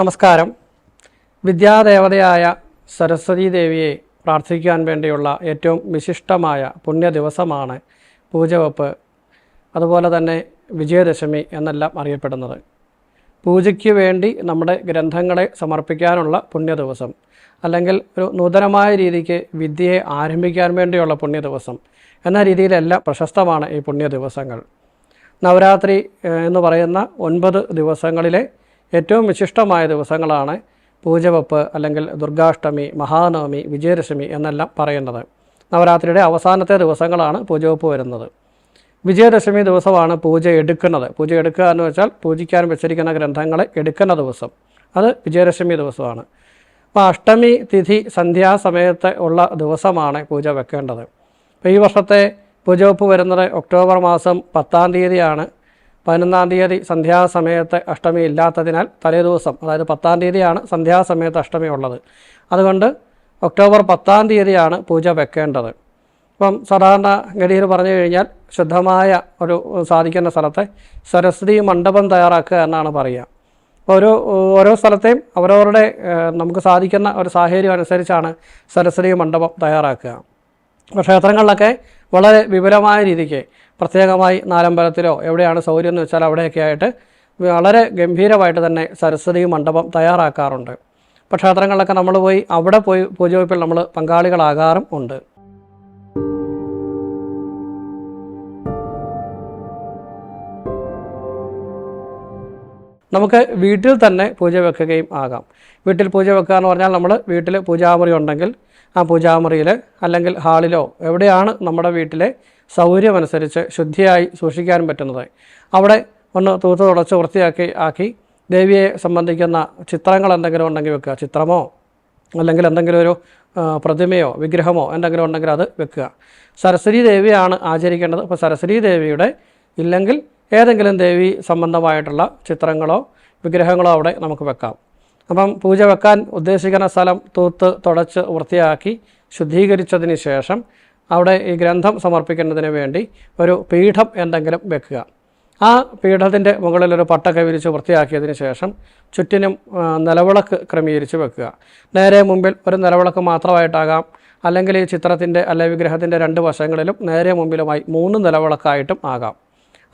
നമസ്കാരം. വിദ്യാദേവതയായ സരസ്വതി ദേവിയെ പ്രാർത്ഥിക്കാൻ വേണ്ടിയുള്ള ഏറ്റവും വിശിഷ്ടമായ പുണ്യ ദിവസമാണ് പൂജവെപ്പ് അതുപോലെ തന്നെ വിജയദശമി എന്നെല്ലാം അറിയപ്പെടുന്നത്. പൂജയ്ക്ക് വേണ്ടി നമ്മുടെ ഗ്രന്ഥങ്ങളെ സമർപ്പിക്കാനുള്ള പുണ്യ ദിവസം അല്ലെങ്കിൽ ഒരു നൂതനമായ രീതിക്ക് വിദ്യയെ ആരംഭിക്കാൻ വേണ്ടിയുള്ള പുണ്യ ദിവസം എന്ന രീതിയിലെല്ലാം പ്രശസ്തമാണ് ഈ പുണ്യ ദിവസങ്ങൾ. നവരാത്രി എന്ന് പറയുന്ന ഒൻപത് ദിവസങ്ങളിലെ ഏറ്റവും വിശിഷ്ടമായ ദിവസങ്ങളാണ് പൂജവപ്പ് അല്ലെങ്കിൽ ദുർഗാഷ്ടമി മഹാനവമി വിജയദശമി എന്നെല്ലാം പറയുന്നത്. നവരാത്രിയുടെ അവസാനത്തെ ദിവസങ്ങളാണ് പൂജവപ്പ് വരുന്നത്. വിജയദശമി ദിവസമാണ് പൂജ എടുക്കുന്നത്. പൂജ എടുക്കുക എന്ന് വെച്ചാൽ പൂജിക്കാൻ വെച്ചിരിക്കുന്ന ഗ്രന്ഥങ്ങളെ എടുക്കുന്ന ദിവസം. അത് വിജയദശമി ദിവസമാണ്. അപ്പോൾ അഷ്ടമി തിഥി സന്ധ്യാസമയത്ത് ഉള്ള ദിവസമാണ് പൂജ വെക്കേണ്ടത്. അപ്പോൾ ഈ വർഷത്തെ പൂജവപ്പ് വരുന്നത് ഒക്ടോബർ മാസം പത്താം തീയതിയാണ്. പതിനൊന്നാം തീയതി സന്ധ്യാസമയത്ത് അഷ്ടമി ഇല്ലാത്തതിനാൽ തലേദിവസം അതായത് പത്താം തീയതിയാണ് സന്ധ്യാസമയത്ത് അഷ്ടമി ഉള്ളത്. അതുകൊണ്ട് ഒക്ടോബർ പത്താം തീയതിയാണ് പൂജ വെക്കേണ്ടത്. ഇപ്പം സാധാരണ ഗതിയിൽ പറഞ്ഞു കഴിഞ്ഞാൽ ശുദ്ധമായ ഒരു സാധിക്കുന്ന സ്ഥലത്തെ സരസ്വതി മണ്ഡപം തയ്യാറാക്കുക എന്നാണ് പറയുക. ഓരോ ഓരോ സ്ഥലത്തെയും അവരവരുടെ നമുക്ക് സാധിക്കുന്ന ഒരു സാഹചര്യം അനുസരിച്ചാണ് സരസ്വതി മണ്ഡപം തയ്യാറാക്കുക. ക്ഷേത്രങ്ങളിലൊക്കെ വളരെ വിപുലമായ രീതിക്ക് പ്രത്യേകമായി നാലമ്പലത്തിലോ എവിടെയാണ് സൗകര്യം എന്ന് വെച്ചാൽ അവിടെയൊക്കെ ആയിട്ട് വളരെ ഗംഭീരമായിട്ട് തന്നെ സരസ്വതി മണ്ഡപം തയ്യാറാക്കാറുണ്ട്. അപ്പോൾ ക്ഷേത്രങ്ങളിലൊക്കെ നമ്മൾ പോയി അവിടെ പോയി പൂജവെപ്പിൽ നമ്മൾ പങ്കാളികളാകാറും ഉണ്ട്. നമുക്ക് വീട്ടിൽ തന്നെ പൂജ വെക്കുകയും ആകാം. വീട്ടിൽ പൂജ വെക്കുക എന്ന് പറഞ്ഞാൽ നമ്മൾ വീട്ടിൽ പൂജാമുറി ഉണ്ടെങ്കിൽ ആ പൂജാമുറിയിൽ അല്ലെങ്കിൽ ഹാളിലോ എവിടെയാണ് നമ്മുടെ വീട്ടിലെ സൗകര്യമനുസരിച്ച് ശുദ്ധിയായി സൂക്ഷിക്കാൻ പറ്റുന്നത്. അവിടെ ഒന്ന് തൂത്ത് തുടച്ച് വൃത്തിയാക്കി ആക്കി ദേവിയെ സംബന്ധിക്കുന്ന ചിത്രങ്ങൾ എന്തെങ്കിലും ഉണ്ടെങ്കിൽ വെക്കുക. ചിത്രമോ അല്ലെങ്കിൽ എന്തെങ്കിലും ഒരു പ്രതിമയോ വിഗ്രഹമോ എന്തെങ്കിലും ഉണ്ടെങ്കിൽ അത് വെക്കുക. സരസ്വതി ദേവിയാണ് ആചരിക്കേണ്ടത്. അപ്പോൾ സരസ്വതി ദേവിയുടെ ഇല്ലെങ്കിൽ ഏതെങ്കിലും ദേവി സംബന്ധമായിട്ടുള്ള ചിത്രങ്ങളോ വിഗ്രഹങ്ങളോ അവിടെ നമുക്ക് വെക്കാം. അപ്പം പൂജ വെക്കാൻ ഉദ്ദേശിക്കുന്ന സ്ഥലം തൂത്ത് തുടച്ച് വൃത്തിയാക്കി ശുദ്ധീകരിച്ചതിന് ശേഷം അവിടെ ഈ ഗ്രന്ഥം സമർപ്പിക്കുന്നതിന് വേണ്ടി ഒരു പീഠം എന്തെങ്കിലും വെക്കുക. ആ പീഠത്തിന്റെ മുകളിൽ ഒരു പട്ടൊക്കെ വിരിച്ച് വൃത്തിയാക്കിയതിന് ശേഷം ചുറ്റിനും നിലവിളക്ക് ക്രമീകരിച്ച് വെക്കുക. നേരെ മുമ്പിൽ ഒരു നിലവിളക്ക് മാത്രമായിട്ടാകാം. അല്ലെങ്കിൽ ഈ ചിത്രത്തിന്റെ അല്ലെ വിഗ്രഹത്തിന്റെ രണ്ട് വശങ്ങളിലും നേരെ മുമ്പിലുമായി മൂന്ന് നിലവിളക്കായിട്ടും ആകാം.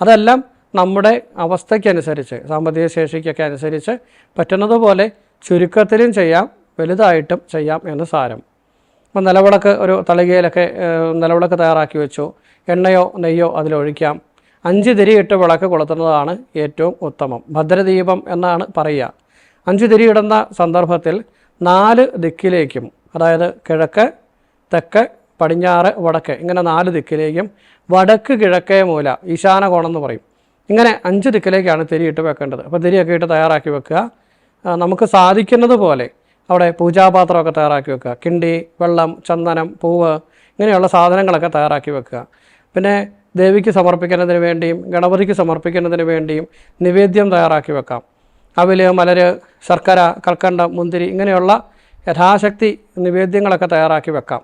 അതെല്ലാം നമ്മുടെ അവസ്ഥയ്ക്കനുസരിച്ച് സാമ്പത്തിക ശേഷിക്കൊക്കെ അനുസരിച്ച് പറ്റുന്നതുപോലെ ചുരുക്കത്തിലും ചെയ്യാം വലുതായിട്ടും ചെയ്യാം എന്ന് സാരം. അപ്പോൾ നിലവിളക്ക് ഒരു തളികയിലൊക്കെ നിലവിളക്ക് തയ്യാറാക്കി വെച്ചു. എണ്ണയോ നെയ്യോ അതിലൊഴിക്കാം. അഞ്ച് തിരിയിട്ട് വിളക്ക് കൊളുത്തുന്നതാണ് ഏറ്റവും ഉത്തമം. ഭദ്രദീപം എന്നാണ് പറയുക. അഞ്ച് തിരിയിടുന്ന സന്ദർഭത്തിൽ നാല് ദിക്കിലേക്കും അതായത് കിഴക്ക് തെക്ക് പടിഞ്ഞാറ് വടക്ക് ഇങ്ങനെ നാല് ദിക്കിലേക്കും വടക്ക് കിഴക്കേ മൂല ഈശാന കോണം എന്ന് പറയും. ഇങ്ങനെ അഞ്ച് ദിക്കിലേക്കാണ് തിരിയിട്ട് വെക്കേണ്ടത്. അപ്പോൾ തിരിയൊക്കെ ഇട്ട് തയ്യാറാക്കി വെക്കുക. നമുക്ക് സാധിക്കുന്നത് പോലെ അവിടെ പൂജാപാത്രമൊക്കെ തയ്യാറാക്കി വെക്കുക. കിണ്ടി വെള്ളം ചന്ദനം പൂവ് ഇങ്ങനെയുള്ള സാധനങ്ങളൊക്കെ തയ്യാറാക്കി വെക്കുക. പിന്നെ ദേവിക്ക് സമർപ്പിക്കുന്നതിന് വേണ്ടിയും ഗണപതിക്ക് സമർപ്പിക്കുന്നതിന് വേണ്ടിയും നിവേദ്യം തയ്യാറാക്കി വെക്കാം. അവിൽ മലര് ശർക്കര കൽക്കണ്ടം മുന്തിരി ഇങ്ങനെയുള്ള യഥാശക്തി നിവേദ്യങ്ങളൊക്കെ തയ്യാറാക്കി വെക്കാം.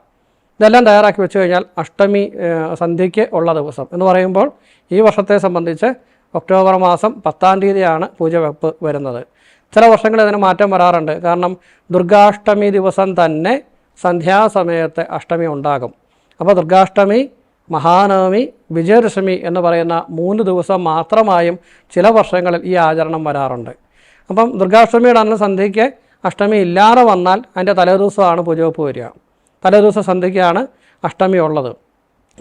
ഇതെല്ലാം തയ്യാറാക്കി വെച്ച് കഴിഞ്ഞാൽ അഷ്ടമി സന്ധ്യയ്ക്ക് ഉള്ള ദിവസം എന്ന് പറയുമ്പോൾ ഈ വർഷത്തെ സംബന്ധിച്ച് ഒക്ടോബർ മാസം പത്താം തീയതിയാണ് പൂജ വെപ്പ് വരുന്നത്. ചില വർഷങ്ങളിൽ അതിന് മാറ്റം വരാറുണ്ട്. കാരണം ദുർഗാഷ്ടമി ദിവസം തന്നെ സന്ധ്യാസമയത്ത് അഷ്ടമി ഉണ്ടാകും. അപ്പോൾ ദുർഗാഷ്ടമി മഹാനവമി വിജയദശമി എന്ന് പറയുന്ന മൂന്ന് ദിവസം മാത്രമായും ചില വർഷങ്ങളിൽ ഈ ആചരണം വരാറുണ്ട്. അപ്പം ദുർഗാഷ്ടമിയുടെ അന്ന് സന്ധ്യയ്ക്ക് അഷ്ടമി ഇല്ലാതെ വന്നാൽ അതിന്റെ തലേദിവസമാണ് പൂജവെപ്പ് വരിക. തലേദിവസം സന്ധ്യയ്ക്കാണ് അഷ്ടമി ഉള്ളത്.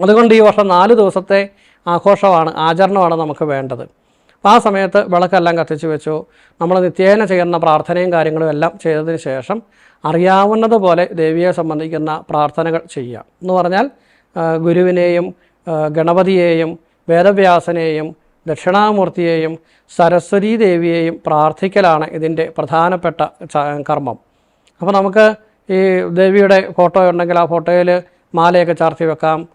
അതുകൊണ്ട് ഈ വർഷം നാല് ദിവസത്തെ ആഘോഷമാണ് ആചരണമാണ് നമുക്ക് വേണ്ടത്. ആ സമയത്ത് വിളക്കെല്ലാം കത്തിച്ച് വെച്ചു. നമ്മൾ നിത്യേന ചെയ്യുന്ന പ്രാർത്ഥനയും കാര്യങ്ങളും എല്ലാം ചെയ്തതിന് ശേഷം അറിയാവുന്നതുപോലെ ദേവിയെ സംബന്ധിക്കുന്ന പ്രാർത്ഥനകൾ ചെയ്യുക എന്ന് പറഞ്ഞാൽ ഗുരുവിനെയും ഗണപതിയെയും വേദവ്യാസനെയും ദക്ഷിണാമൂർത്തിയെയും സരസ്വതീ ദേവിയെയും പ്രാർത്ഥിക്കലാണ് ഇതിന്റെ പ്രധാനപ്പെട്ട കർമ്മം. അപ്പോൾ നമുക്ക് ഈ ദേവിയുടെ ഫോട്ടോ ഉണ്ടെങ്കിൽ ആ ഫോട്ടോയിൽ മാലയൊക്കെ ചാർത്തി വെക്കാം.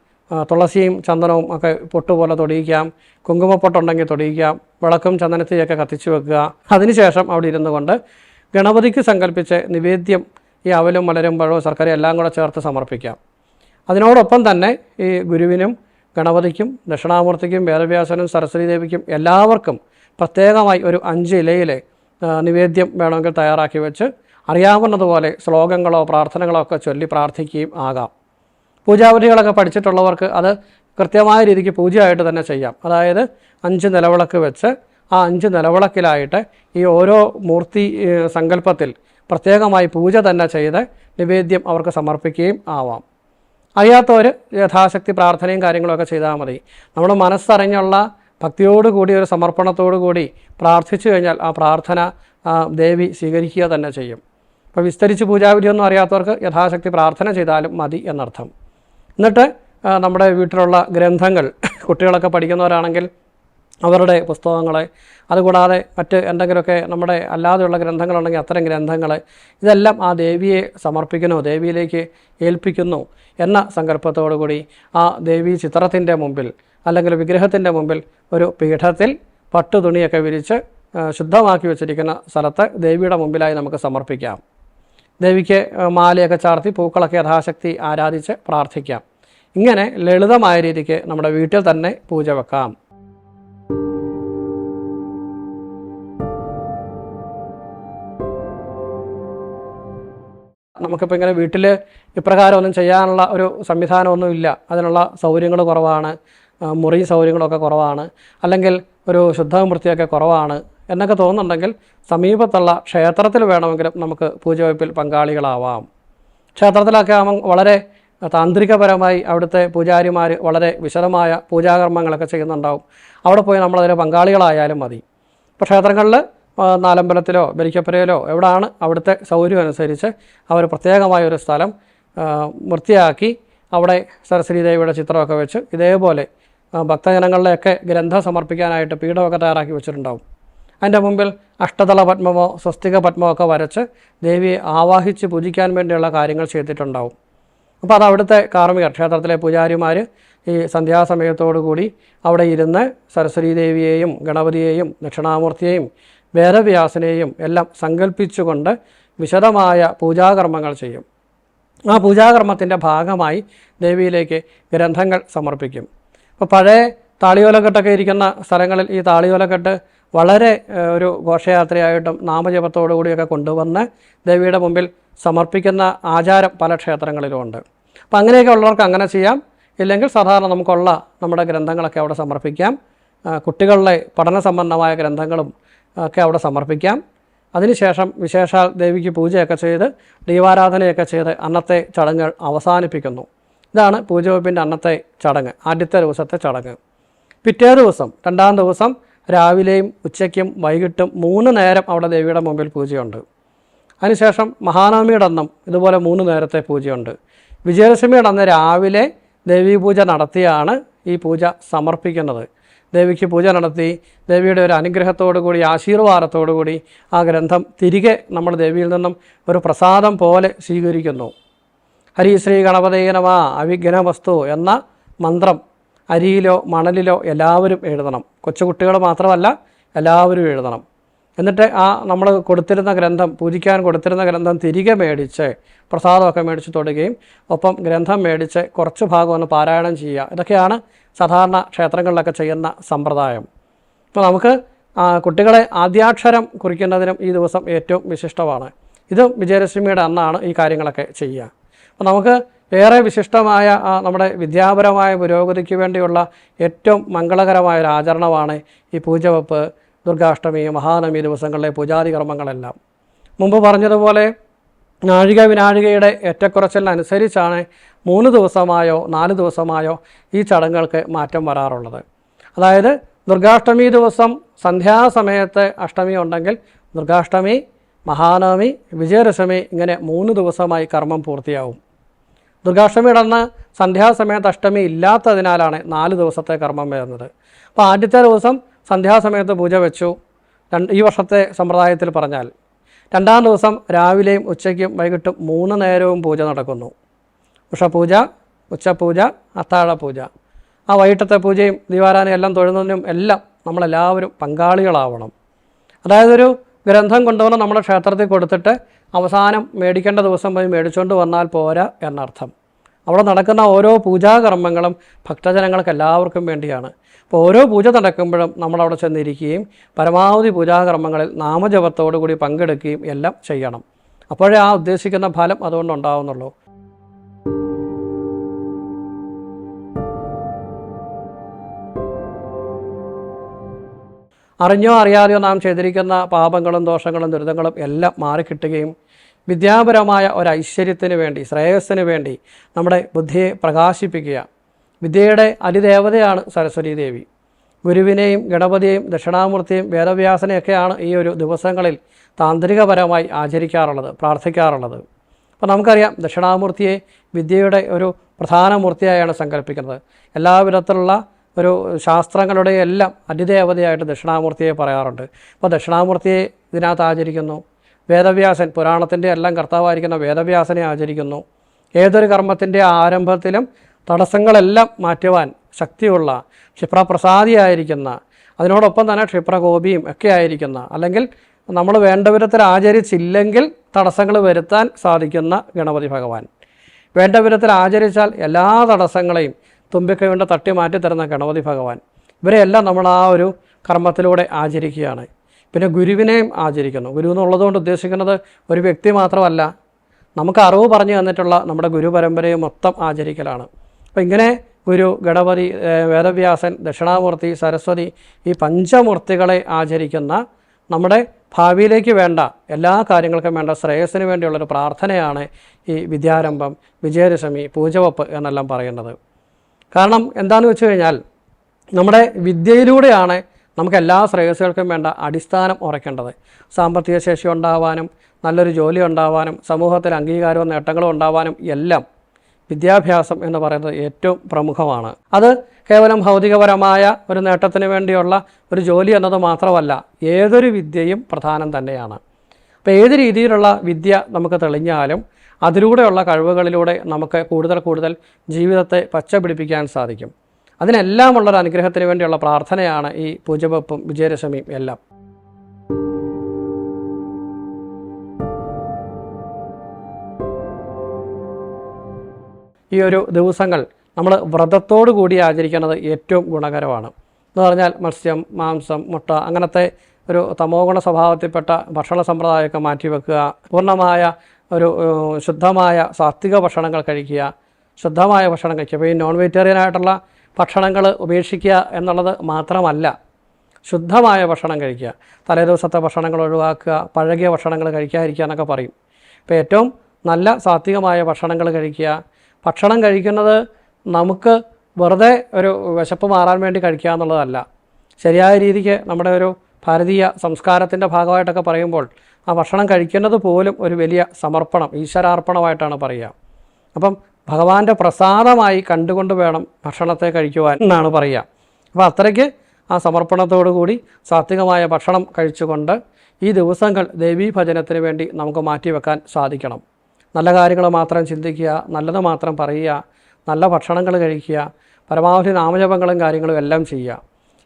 തുളസിയും ചന്ദനവും ഒക്കെ പൊട്ടുപോലെ തൊടിയിക്കാം. കുങ്കുമപ്പൊട്ടുണ്ടെങ്കിൽ തൊടിയിക്കാം. വിളക്കും ചന്ദനത്തിയൊക്കെ കത്തിച്ചു വെക്കുക. അതിനുശേഷം അവിടെ ഇരുന്നു കൊണ്ട് ഗണപതിക്ക് സങ്കല്പിച്ച് നിവേദ്യം ഈ അവലും മലരും പഴവും ശർക്കരയും എല്ലാം കൂടെ ചേർത്ത് സമർപ്പിക്കാം. അതിനോടൊപ്പം തന്നെ ഈ ഗുരുവിനും ഗണപതിക്കും ദക്ഷിണാമൂർത്തിക്കും വേദവ്യാസനും സരസ്വതി ദേവിക്കും എല്ലാവർക്കും പ്രത്യേകമായി ഒരു അഞ്ച് ഇലയിലെ നിവേദ്യം വേണമെങ്കിൽ തയ്യാറാക്കി വെച്ച് അറിയാവുന്നതുപോലെ ശ്ലോകങ്ങളോ പ്രാർത്ഥനകളോ ഒക്കെ ചൊല്ലി പ്രാർത്ഥിക്കുകയും ആകാം. പൂജാവിധികളൊക്കെ പഠിച്ചിട്ടുള്ളവർക്ക് അത് കൃത്യമായ രീതിക്ക് പൂജയായിട്ട് തന്നെ ചെയ്യാം. അതായത് അഞ്ച് നിലവിളക്ക് വെച്ച് ആ അഞ്ച് നിലവിളക്കിലായിട്ട് ഈ ഓരോ മൂർത്തി സങ്കല്പത്തിൽ പ്രത്യേകമായി പൂജ തന്നെ ചെയ്ത് നിവേദ്യം അവർക്ക് സമർപ്പിക്കുകയും ആവാം. അറിയാത്തവർ യഥാശക്തി പ്രാർത്ഥനയും കാര്യങ്ങളൊക്കെ ചെയ്താൽ മതി. നമ്മൾ മനസ്സറിഞ്ഞുള്ള ഭക്തിയോടുകൂടി ഒരു സമർപ്പണത്തോടു കൂടി പ്രാർത്ഥിച്ചു കഴിഞ്ഞാൽ ആ പ്രാർത്ഥന ദേവി സ്വീകരിക്കുക തന്നെ ചെയ്യും. അപ്പോൾ വിസ്തരിച്ച് പൂജാവിധിയൊന്നും അറിയാത്തവർക്ക് യഥാശക്തി പ്രാർത്ഥന ചെയ്താലും മതി എന്നർത്ഥം. എന്നിട്ട് നമ്മുടെ വീട്ടിലുള്ള ഗ്രന്ഥങ്ങൾ കുട്ടികളൊക്കെ പഠിക്കുന്നവരാണെങ്കിൽ അവരുടെ പുസ്തകങ്ങളെ അതുകൂടാതെ മറ്റ് എന്തെങ്കിലുമൊക്കെ നമ്മുടെ അല്ലാതെയുള്ള ഗ്രന്ഥങ്ങളുണ്ടെങ്കിൽ അത്തരം ഗ്രന്ഥങ്ങൾ ഇതെല്ലാം ആ ദേവിയെ സമർപ്പിക്കുന്നു ദേവിയിലേക്ക് ഏൽപ്പിക്കുന്നു എന്ന സങ്കല്പത്തോടു കൂടി ആ ദേവി ചിത്രത്തിന്റെ മുമ്പിൽ അല്ലെങ്കിൽ വിഗ്രഹത്തിന്റെ മുമ്പിൽ ഒരു പീഠത്തിൽ പട്ടു തുണിയൊക്കെ വിരിച്ച് ശുദ്ധമാക്കി വെച്ചിരിക്കുന്ന സ്ഥലത്ത് ദേവിയുടെ മുമ്പിലായി നമുക്ക് സമർപ്പിക്കാം. ദേവിക്ക് മാലയൊക്കെ ചാർത്തി പൂക്കളൊക്കെ യഥാശക്തി ആരാധിച്ച് പ്രാർത്ഥിക്കാം. ഇങ്ങനെ ലളിതമായ രീതിക്ക് നമ്മുടെ വീട്ടിൽ തന്നെ പൂജ വെക്കാം. നമുക്കിപ്പോൾ ഇങ്ങനെ വീട്ടിൽ ഇപ്രകാരമൊന്നും ചെയ്യാനുള്ള ഒരു സംവിധാനമൊന്നും ഇല്ല. അതിനുള്ള സൗകര്യങ്ങൾ കുറവാണ്. മുറി സൗകര്യങ്ങളൊക്കെ കുറവാണ്. അല്ലെങ്കിൽ ഒരു ശുദ്ധവൃത്തിയൊക്കെ കുറവാണ്. എന്നൊക്കെ തോന്നുന്നുണ്ടെങ്കിൽ സമീപത്തുള്ള ക്ഷേത്രത്തിൽ വേണമെങ്കിലും നമുക്ക് പൂജവയ്പ്പിൽ പങ്കാളികളാവാം. ക്ഷേത്രത്തിലൊക്കെ ആകുമ്പം വളരെ താന്ത്രികപരമായി അവിടുത്തെ പൂജാരിമാർ വളരെ വിശദമായ പൂജാകർമ്മങ്ങളൊക്കെ ചെയ്യുന്നുണ്ടാവും. അവിടെ പോയി നമ്മളതിന് പങ്കാളികളായാലും മതി. ഇപ്പോൾ ക്ഷേത്രങ്ങളിൽ നാലമ്പലത്തിലോ ബലിക്കപ്പുരയിലോ എവിടെയാണ് അവിടുത്തെ സൗകര്യം അനുസരിച്ച് അവർ പ്രത്യേകമായ ഒരു സ്ഥലം വൃത്തിയാക്കി അവിടെ സരസ്വതി ദേവിയുടെ ചിത്രമൊക്കെ വെച്ച് ഇതേപോലെ ഭക്തജനങ്ങളിലെയൊക്കെ ഗ്രന്ഥം സമർപ്പിക്കാനായിട്ട് പീഠമൊക്കെ തയ്യാറാക്കി വെച്ചിട്ടുണ്ടാവും. അതിന്റെ മുമ്പിൽ അഷ്ടതല പത്മമോ സ്വസ്തിക പത്മമോ ഒക്കെ വരച്ച് ദേവിയെ ആവാഹിച്ച് പൂജിക്കാൻ വേണ്ടിയുള്ള കാര്യങ്ങൾ ചെയ്തിട്ടുണ്ടാവും. അപ്പോൾ അത് അവിടുത്തെ കാർമിക ക്ഷേത്രത്തിലെ പൂജാരിമാർ ഈ സന്ധ്യാസമയത്തോടു കൂടി അവിടെ ഇരുന്ന് സരസ്വതി ദേവിയെയും ഗണപതിയെയും ദക്ഷിണാമൂർത്തിയെയും വേദവ്യാസനെയും എല്ലാം സങ്കല്പിച്ചുകൊണ്ട് വിശദമായ പൂജാകർമ്മങ്ങൾ ചെയ്യും. ആ പൂജാകർമ്മത്തിന്റെ ഭാഗമായി ദേവിയിലേക്ക് ഗ്രന്ഥങ്ങൾ സമർപ്പിക്കും. അപ്പോൾ പഴയ താളിയോലക്കെട്ടൊക്കെ ഇരിക്കുന്ന സ്ഥലങ്ങളിൽ ഈ താളിയോലക്കെട്ട് വളരെ ഒരു ഘോഷയാത്രയായിട്ടും നാമജപത്തോടു കൂടിയൊക്കെ കൊണ്ടുവന്ന് ദേവിയുടെ മുമ്പിൽ സമർപ്പിക്കുന്ന ആചാരം പല ക്ഷേത്രങ്ങളിലും ഉണ്ട് അപ്പോൾ അങ്ങനെയൊക്കെ ഉള്ളവർക്ക് അങ്ങനെ ചെയ്യാം. ഇല്ലെങ്കിൽ സാധാരണ നമുക്കുള്ള നമ്മുടെ ഗ്രന്ഥങ്ങളൊക്കെ അവിടെ സമർപ്പിക്കാം. കുട്ടികളുടെ പഠന സംബന്ധമായ ഗ്രന്ഥങ്ങളും ഒക്കെ അവിടെ സമർപ്പിക്കാം. അതിനുശേഷം വിശേഷാൽ ദേവിക്ക് പൂജയൊക്കെ ചെയ്ത് ദീപാരാധനയൊക്കെ ചെയ്ത് അന്നത്തെ ചടങ്ങുകൾ അവസാനിപ്പിക്കുന്നു. ഇതാണ് പൂജവെപ്പിന്റെ അന്നത്തെ ചടങ്ങ് ആദ്യത്തെ ദിവസത്തെ ചടങ്ങ്. പിറ്റേ ദിവസം രണ്ടാം ദിവസം രാവിലെയും ഉച്ചയ്ക്കും വൈകിട്ടും മൂന്ന് നേരം അവിടെ ദേവിയുടെ മുമ്പിൽ പൂജയുണ്ട്. അതിനുശേഷം മഹാനവമിയുടെ അന്നും ഇതുപോലെ മൂന്ന് നേരത്തെ പൂജയുണ്ട്. വിജയദശമിയുടെ അന്ന് രാവിലെ ദേവീ പൂജ നടത്തിയാണ് ഈ പൂജ സമർപ്പിക്കുന്നത്. ദേവിക്ക് പൂജ നടത്തി ദേവിയുടെ ഒരു അനുഗ്രഹത്തോടു കൂടി ആശീർവാദത്തോടു കൂടി ആ ഗ്രന്ഥം തിരികെ നമ്മൾ ദേവിയിൽ നിന്നും ഒരു പ്രസാദം പോലെ സ്വീകരിക്കുന്നു. ഹരി ശ്രീ ഗണപതേ നമ അവിഘ്നവസ്തു എന്ന മന്ത്രം അരിയിലോ മണലിലോ എല്ലാവരും എഴുതണം. കൊച്ചുകുട്ടികൾ മാത്രമല്ല എല്ലാവരും എഴുതണം. എന്നിട്ട് ആ നമ്മൾ കൊടുത്തിരുന്ന ഗ്രന്ഥം പൂജിക്കാൻ കൊടുത്തിരുന്ന ഗ്രന്ഥം തിരികെ മേടിച്ച് പ്രസാദമൊക്കെ മേടിച്ച് തൊടുകയും ഒപ്പം ഗ്രന്ഥം മേടിച്ച് കുറച്ച് ഭാഗം ഒന്ന് പാരായണം ചെയ്യുക. ഇതൊക്കെയാണ് സാധാരണ ക്ഷേത്രങ്ങളിലൊക്കെ ചെയ്യുന്ന സമ്പ്രദായം. അപ്പോൾ നമുക്ക് കുട്ടികളെ ആദ്യാക്ഷരം കുറിക്കുന്നതിനും ഈ ദിവസം ഏറ്റവും വിശിഷ്ടമാണ്. ഇതും വിജയദശമിയുടെ അന്നാണ് ഈ കാര്യങ്ങളൊക്കെ ചെയ്യുക. അപ്പോൾ നമുക്ക് ഏറെ വിശിഷ്ടമായ നമ്മുടെ വിദ്യാപരമായ പുരോഗതിക്ക് വേണ്ടിയുള്ള ഏറ്റവും മംഗളകരമായ ഒരു ആചരണമാണ് ഈ പൂജവെപ്പ് ദുർഗാഷ്ടമി മഹാനവമി ദിവസങ്ങളിലെ പൂജാതി കർമ്മങ്ങളെല്ലാം. മുമ്പ് പറഞ്ഞതുപോലെ നാഴിക വിനാഴികയുടെ ഏറ്റക്കുറച്ചിലിനനുസരിച്ചാണ് മൂന്ന് ദിവസമായോ നാല് ദിവസമായോ ഈ ചടങ്ങുകൾക്ക് മാറ്റം വരാറുള്ളത്. അതായത് ദുർഗാഷ്ടമി ദിവസം സന്ധ്യാസമയത്ത് അഷ്ടമി ഉണ്ടെങ്കിൽ ദുർഗാഷ്ടമി മഹാനവമി വിജയദശമി ഇങ്ങനെ മൂന്ന് ദിവസമായി കർമ്മം പൂർത്തിയാവും. ദുർഗാഷ്ടമിയുടെ അന്ന് സന്ധ്യാസമയത്ത് അഷ്ടമി ഇല്ലാത്തതിനാലാണ് നാല് ദിവസത്തെ കർമ്മം വരുന്നത്. അപ്പോൾ ആദ്യത്തെ ദിവസം സന്ധ്യാസമയത്ത് പൂജ വെച്ചു. രണ്ട് ഈ വർഷത്തെ സമ്പ്രദായത്തിൽ പറഞ്ഞാൽ രണ്ടാം ദിവസം രാവിലെയും ഉച്ചയ്ക്കും വൈകിട്ടും മൂന്ന് നേരവും പൂജ നടക്കുന്നു. ഉഷപൂജ ഉച്ചപൂജ അത്താഴ പൂജ ആ വൈകിട്ടത്തെ പൂജയും ദീപാരാധനയും എല്ലാം തൊഴുന്നതിനും എല്ലാം നമ്മളെല്ലാവരും പങ്കാളികളാവണം. അതായതൊരു ഗ്രന്ഥം കൊണ്ടുവന്ന് നമ്മുടെ ക്ഷേത്രത്തിൽ കൊടുത്തിട്ട് അവസാനം മേടിക്കേണ്ട ദിവസം പോയി മേടിച്ചുകൊണ്ട് വന്നാൽ പോരാ എന്നർത്ഥം. അവിടെ നടക്കുന്ന ഓരോ പൂജാകർമ്മങ്ങളും ഭക്തജനങ്ങൾക്ക് എല്ലാവർക്കും വേണ്ടിയാണ്. അപ്പോൾ ഓരോ പൂജ നടക്കുമ്പോഴും നമ്മളവിടെ ചെന്നിരിക്കുകയും പരമാവധി പൂജാകർമ്മങ്ങളിൽ നാമജപത്തോടു കൂടി പങ്കെടുക്കുകയും എല്ലാം ചെയ്യണം. അപ്പോഴേ ആ ഉദ്ദേശിക്കുന്ന ഫലം അതുകൊണ്ട് അറിഞ്ഞോ അറിയാതെയോ നാം ചെയ്തിരിക്കുന്ന പാപങ്ങളും ദോഷങ്ങളും ദുരിതങ്ങളും എല്ലാം മാറിക്കിട്ടുകയും വിദ്യാപരമായ ഒരു ഐശ്വര്യത്തിന് വേണ്ടി ശ്രേയസ്സിന് വേണ്ടി നമ്മുടെ ബുദ്ധിയെ പ്രകാശിപ്പിക്കുക. വിദ്യയുടെ അതിദേവതയാണ് സരസ്വതി ദേവി. ഗുരുവിനെയും ഗണപതിയെയും ദക്ഷിണാമൂർത്തിയും വേദവ്യാസനെയൊക്കെയാണ് ഈ ഒരു ദിവസങ്ങളിൽ താന്ത്രികപരമായി ആചരിക്കാറുള്ളത് പ്രാർത്ഥിക്കാറുള്ളത്. അപ്പോൾ നമുക്കറിയാം ദക്ഷിണാമൂർത്തിയെ വിദ്യയുടെ ഒരു പ്രധാന മൂർത്തിയായാണ് സങ്കല്പിക്കുന്നത്. എല്ലാ വിധത്തിലുള്ള ഒരു ശാസ്ത്രങ്ങളുടെ എല്ലാം അതിദേവതയായിട്ട് ദക്ഷിണാമൂർത്തിയെ പറയാറുണ്ട്. അപ്പോൾ ദക്ഷിണാമൂർത്തിയെ ഇതിനകത്ത് ആചരിക്കുന്നു. വേദവ്യാസൻ പുരാണത്തിന്റെ എല്ലാം കർത്താവായിരിക്കുന്ന വേദവ്യാസനെ ആചരിക്കുന്നു. ഏതൊരു കർമ്മത്തിന്റെ ആരംഭത്തിലും തടസ്സങ്ങളെല്ലാം മാറ്റുവാൻ ശക്തിയുള്ള ക്ഷിപ്രപ്രസാദിയായിരിക്കുന്ന അതിനോടൊപ്പം തന്നെ ക്ഷിപ്രകോപിയും ഒക്കെ ആയിരിക്കുന്ന അല്ലെങ്കിൽ നമ്മൾ വേണ്ട വിധത്തിൽ ആചരിച്ചില്ലെങ്കിൽ തടസ്സങ്ങൾ വരുത്താൻ സാധിക്കുന്ന ഗണപതി ഭഗവാൻ. വേണ്ട വിധത്തിൽ ആചരിച്ചാൽ എല്ലാ തടസ്സങ്ങളെയും തുമ്പിക്കൈ തട്ടി മാറ്റി തരുന്ന ഗണപതി ഭഗവാൻ. ഇവരെയെല്ലാം നമ്മൾ ആ ഒരു കർമ്മത്തിലൂടെ ആചരിക്കുകയാണ്. പിന്നെ ഗുരുവിനെയും ആചരിക്കുന്നു. ഗുരു എന്നുള്ളതുകൊണ്ട് ഉദ്ദേശിക്കുന്നത് ഒരു വ്യക്തി മാത്രമല്ല. നമുക്ക് അറിവ് പറഞ്ഞു തന്നിട്ടുള്ള നമ്മുടെ ഗുരു പരമ്പരയെ മൊത്തം ആചരിക്കലാണ്. അപ്പോൾ ഇങ്ങനെ ഗുരു ഗണപതി വേദവ്യാസൻ ദക്ഷിണാമൂർത്തി സരസ്വതി ഈ പഞ്ചമൂർത്തികളെ ആചരിക്കുന്ന നമ്മുടെ ഭാവിയിലേക്ക് വേണ്ട എല്ലാ കാര്യങ്ങൾക്കും വേണ്ട ശ്രേയസ്സിന് വേണ്ടിയുള്ളൊരു പ്രാർത്ഥനയാണ് ഈ വിദ്യാരംഭം വിജയദശമി പൂജവപ്പ് എന്നെല്ലാം പറയുന്നത്. കാരണം എന്താണെന്ന് വെച്ച് കഴിഞ്ഞാൽ നമ്മുടെ വിദ്യയിലൂടെയാണ് നമുക്ക് എല്ലാ ശ്രേയസ്സുകൾക്കും വേണ്ട അടിസ്ഥാനം ഉറയ്ക്കേണ്ടത്. സാമ്പത്തിക ശേഷി ഉണ്ടാവാനും നല്ലൊരു ജോലി ഉണ്ടാവാനും സമൂഹത്തിൽ അംഗീകാരവും നേട്ടങ്ങളും ഉണ്ടാവാനും എല്ലാം വിദ്യാഭ്യാസം എന്ന് പറയുന്നത് ഏറ്റവും പ്രമുഖമാണ്. അത് കേവലം ഭൗതികപരമായ ഒരു നേട്ടത്തിന് വേണ്ടിയുള്ള ഒരു ജോലി എന്നത് മാത്രമല്ല ഏതൊരു വിദ്യയും പ്രധാനം തന്നെയാണ്. അപ്പോൾ ഏത് രീതിയിലുള്ള വിദ്യ നമുക്ക് തെളിഞ്ഞാലും അതിലൂടെയുള്ള കഴിവുകളിലൂടെ നമുക്ക് കൂടുതൽ കൂടുതൽ ജീവിതത്തെ പച്ചപിടിപ്പിക്കാൻ സാധിക്കും. സാധിക്കും അതിനെല്ലാമുള്ളൊരു അനുഗ്രഹത്തിന് വേണ്ടിയുള്ള പ്രാർത്ഥനയാണ് ഈ പൂജവെപ്പും വിജയദശമിയും എല്ലാം. ഈ ഒരു ദിവസങ്ങൾ നമ്മൾ വ്രതത്തോടു കൂടി ആചരിക്കുന്നത് ഏറ്റവും ഗുണകരമാണ്. എന്ന് പറഞ്ഞാൽ മത്സ്യം മാംസം മുട്ട അങ്ങനത്തെ ഒരു തമോഗുണ സ്വഭാവത്തിൽപ്പെട്ട ഭക്ഷണ സമ്പ്രദായമൊക്കെ മാറ്റിവെക്കുക പൂർണമായ ഒരു ശുദ്ധമായ സാത്വിക ഭക്ഷണങ്ങൾ കഴിക്കുക ശുദ്ധമായ ഭക്ഷണം കഴിക്കുക. അപ്പോൾ ഈ നോൺ വെജിറ്റേറിയൻ ആയിട്ടുള്ള ഭക്ഷണങ്ങൾ ഉപേക്ഷിക്കുക എന്നുള്ളത് മാത്രമല്ല ശുദ്ധമായ ഭക്ഷണം കഴിക്കുക. തലേ ദിവസത്തെ ഭക്ഷണങ്ങൾ ഒഴിവാക്കുക പഴകിയ ഭക്ഷണങ്ങൾ കഴിക്കാതിരിക്കുക എന്നൊക്കെ പറയും. അപ്പോൾ ഏറ്റവും നല്ല സാത്വികമായ ഭക്ഷണങ്ങൾ കഴിക്കുക. ഭക്ഷണം കഴിക്കുന്നത് നമുക്ക് വെറുതെ ഒരു വിശപ്പ് മാറാൻ വേണ്ടി കഴിക്കുക എന്നുള്ളതല്ല. ശരിയായ രീതിക്ക് നമ്മുടെ ഒരു ഭാരതീയ സംസ്കാരത്തിന്റെ ഭാഗമായിട്ടൊക്കെ പറയുമ്പോൾ ആ ഭക്ഷണം കഴിക്കുന്നത് പോലും ഒരു വലിയ സമർപ്പണം ഈശ്വരാർപ്പണമായിട്ടാണ് പറയുക. അപ്പം ഭഗവാന്റെ പ്രസാദമായി കണ്ടുകൊണ്ട് വേണം ഭക്ഷണത്തെ കഴിക്കുവാൻ എന്നാണ് പറയുക. അപ്പോൾ അത്രയ്ക്ക് ആ സമർപ്പണത്തോടു കൂടി സാത്വികമായ ഭക്ഷണം കഴിച്ചുകൊണ്ട് ഈ ദിവസങ്ങൾ ദേവീ ഭജനത്തിന് വേണ്ടി നമുക്ക് മാറ്റിവെക്കാൻ സാധിക്കണം. നല്ല കാര്യങ്ങൾ മാത്രം ചിന്തിക്കുക നല്ലത് മാത്രം പറയുക നല്ല ഭക്ഷണങ്ങൾ കഴിക്കുക പരമാവധി നാമജപങ്ങളും കാര്യങ്ങളും എല്ലാം ചെയ്യുക.